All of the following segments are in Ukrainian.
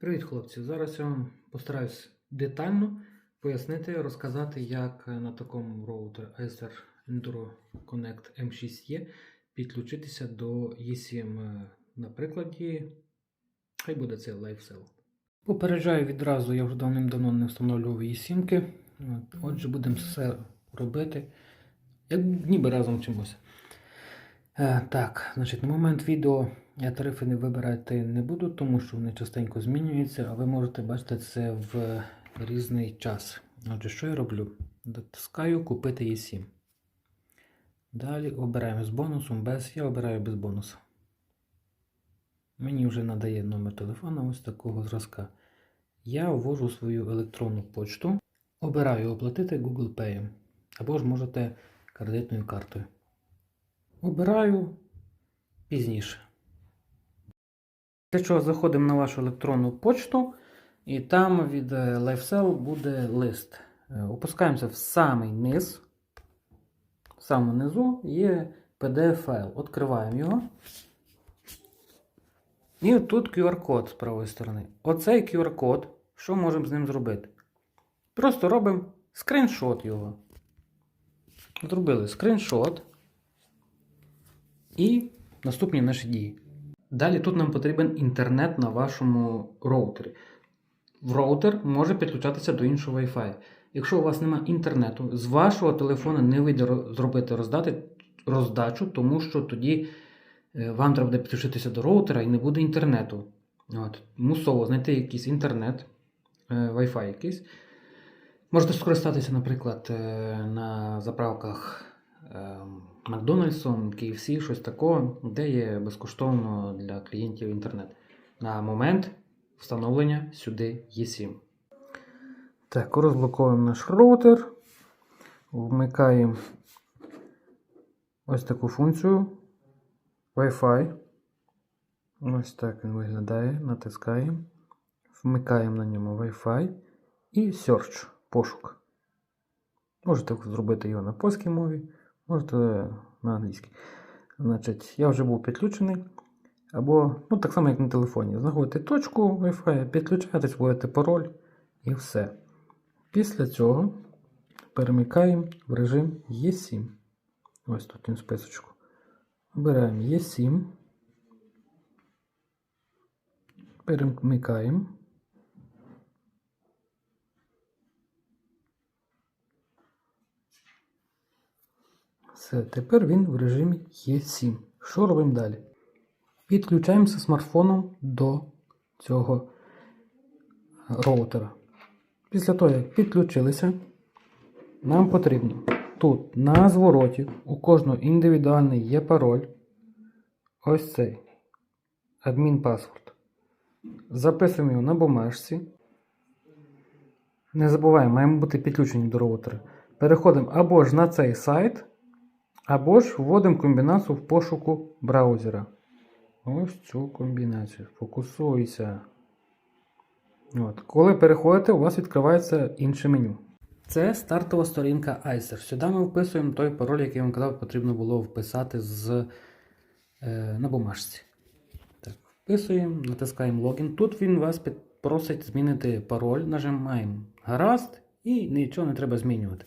Привіт, хлопці! Зараз я вам постараюсь детально пояснити, розказати, як на такому роутері Acer Enduro Connect M6E підключитися до eSIM на прикладі. Хай буде це LiveSell. Попереджаю відразу, я вже давним-давно не встановлював eSIM-ки. Отже, будемо все робити, як ніби разом вчимося. Е, так, значить, на момент відео я тарифи не вибирати не буду, тому що вони частенько змінюються, а ви можете бачити це в різний час. Отже, що я роблю? Дотискаю купити eSIM. Далі обираємо з бонусом, без. Я обираю без бонусу. Мені вже надає номер телефона ось такого зразка. Я ввожу свою електронну почту, обираю оплатити Google Pay. Або ж можете кредитною картою. Обираю пізніше. Для чого заходимо на вашу електронну почту, і там від е, LifeSell буде лист. Е, Опускаємося в самий низ. В самому низу є PDF-файл. Відкриваємо його. І тут QR-код з правої сторони. Оцей QR-код, що можемо з ним зробити? Просто робимо скріншот його. Зробили скріншот. І наступні наші дії. Далі тут нам потрібен інтернет на вашому роутері. Роутер може підключатися до іншого Wi-Fi. Якщо у вас немає інтернету, з вашого телефона не вийде зробити роздати, роздачу, тому що тоді е, вам треба буде підключитися до роутера і не буде інтернету. От. Мусово знайти якийсь інтернет, е, Wi-Fi якийсь. Можете скористатися, наприклад, е, на заправках Макдональдсом, KFC, щось такого, де є безкоштовно для клієнтів інтернет. На момент встановлення сюди eSIM. Так, розблоковуємо наш роутер. Вмикаємо ось таку функцію Wi-Fi. Ось так він виглядає. Натискаємо. Вмикаємо на ньому Wi-Fi і Search пошук. Можете зробити його на польській мові, можете на англійській. Значить, я вже був підключений. Або, ну, так само, як на телефоні. Знаходите точку Wi-Fi, підключаєтесь, вводите пароль і все. Після цього перемикаємо в режим eSIM. Ось тут він списочку. Обираємо eSIM. Перемикаємо. Все, тепер він в режимі eSIM. Що робимо далі? Підключаємося смартфоном до цього роутера. Після того, як підключилися, нам потрібно тут на звороті у кожного індивідуальний є пароль. Ось цей адмінпаспорт. Записуємо його на бумажці. Не забуваємо, маємо бути підключені до роутера. Переходимо або ж на цей сайт, або ж вводимо комбінацію в пошуку браузера. Ось цю комбінацію. Фокусуйся. От. Коли переходите, у вас відкривається інше меню. Це стартова сторінка Acer. Сюди ми вписуємо той пароль, який я вам казав, потрібно було вписати з, е, на бумажці. Так, Вписуємо, натискаємо логін. Тут він вас просить змінити пароль, нажимаємо гаразд і нічого не треба змінювати.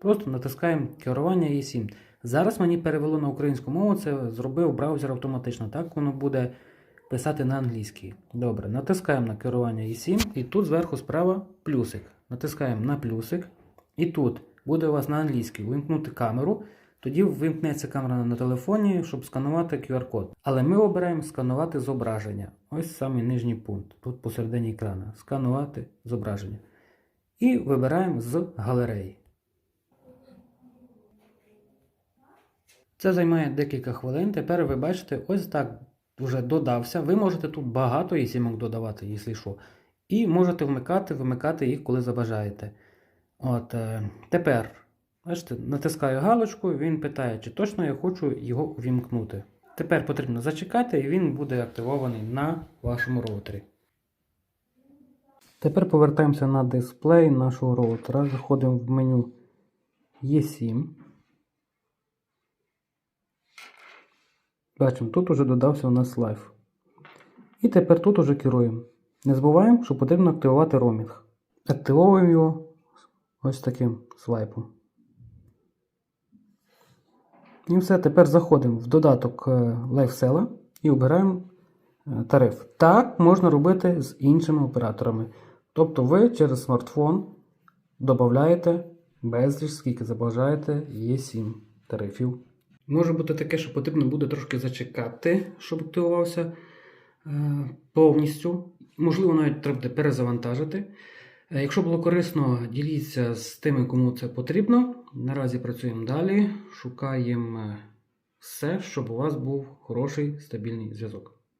Просто натискаємо керування eSIM. Зараз мені перевело на українську мову, це зробив браузер автоматично. Так воно буде писати на англійській. Добре, натискаємо на керування eSIM і тут зверху справа плюсик. Натискаємо на плюсик. І тут буде у вас на англійській вимкнути камеру. Тоді вимкнеться камера на телефоні, щоб сканувати QR-код. Але ми обираємо сканувати зображення. Ось самий нижній пункт, тут посередині екрану. Сканувати зображення. І вибираємо з галереї. Це займає декілька хвилин. Тепер ви бачите, ось так вже додався. Ви можете тут багато і сімок додавати, якщо що. І можете вмикати, вимикати їх, коли забажаєте. От, е, тепер, бачите, натискаю галочку, він питає, чи точно я хочу його увімкнути. Тепер потрібно зачекати, і він буде активований на вашому роутері. Тепер повертаємося на дисплей нашого роутера. Заходимо в меню eSIM. Бачимо, тут уже додався у нас лайф. І тепер тут уже керуємо. Не забуваємо, що потрібно активувати роумінг. Активовуємо його ось таким свайпом. І все, тепер заходимо в додаток е, LifeSell і обираємо е, тариф. Так можна робити з іншими операторами. Тобто ви через смартфон додаєте безліч, скільки забажаєте, є 7 тарифів. Може бути таке, що потрібно буде трошки зачекати, щоб активувався е, повністю. Можливо, навіть треба буде перезавантажити. Е, Якщо було корисно, діліться з тими, кому це потрібно. Наразі працюємо далі, шукаємо е, все, щоб у вас був хороший стабільний зв'язок.